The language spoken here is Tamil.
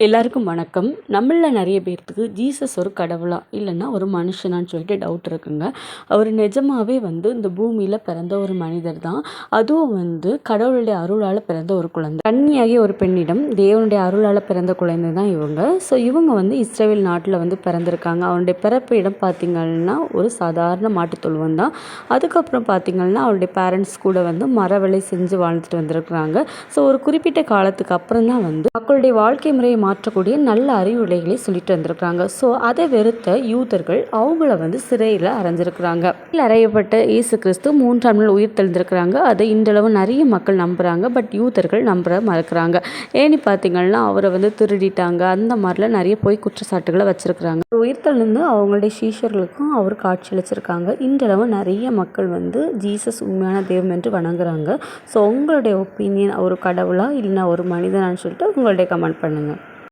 எல்லாருக்கும் வணக்கம். நம்மளில் நிறைய பேர்த்துக்கு ஜீசஸ் ஒரு கடவுளா இல்லைன்னா ஒரு மனுஷனான்னு சொல்லிட்டு டவுட் இருக்குங்க. அவர் நிஜமாகவே வந்து இந்த பூமியில் பிறந்த ஒரு மனிதர் தான். அதுவும் வந்து கடவுளுடைய அருளால் பிறந்த ஒரு குழந்தை. கன்னியாகிய ஒரு பெண்ணிடம் தேவனுடைய அருளால் பிறந்த குழந்தை தான் இவங்க. ஸோ இவங்க வந்து இஸ்ரேல் நாட்டில் வந்து பிறந்திருக்காங்க. அவனுடைய பிறப்பு இடம் பார்த்திங்கன்னா ஒரு சாதாரண மாட்டுத் தொழுவம் தான். அதுக்கப்புறம் பார்த்திங்கன்னா அவருடைய பேரண்ட்ஸ் கூட வந்து மரவேலை செஞ்சு வாழ்ந்துட்டு வந்திருக்கிறாங்க. ஸோ ஒரு குறிப்பிட்ட காலத்துக்கு அப்புறம் தான் வந்து மக்களுடைய வாழ்க்கை முறையை மாற்றக்கூடிய நல்ல அறிவுரைகளை சொல்லிட்டு வந்திருக்கிறாங்க. ஸோ அதை வெறுத்த யூதர்கள் அவங்கள வந்து சிறையில் அரைஞ்சிருக்கிறாங்க அறையப்பட்ட இயேசு கிறிஸ்து மூன்றாம் நாள் உயிர் தெளிந்திருக்கிறாங்க அதை இன்றளவு நிறைய மக்கள் நம்புகிறாங்க பட் யூதர்கள் நம்புற மறுக்கிறாங்க. ஏன்னு பார்த்தீங்கன்னா அவரை வந்து திருடிட்டாங்க. அந்த மாதிரிலாம் நிறைய போய் குற்றச்சாட்டுகளை வச்சிருக்கிறாங்க. உயிர் தெளிந்து அவங்களுடைய சீஷர்களுக்கும் அவர் காட்சியளிச்சிருக்காங்க இன்றளவு நிறைய மக்கள் வந்து ஜீசஸ் உண்மையான தெய்வம் என்று வணங்குறாங்க. ஸோ உங்களுடைய ஒப்பீனியன் ஒரு கடவுளா இல்லைன்னா ஒரு மனிதனான்னு சொல்லிட்டு உங்களுடைய கமெண்ட் பண்ணுங்கள்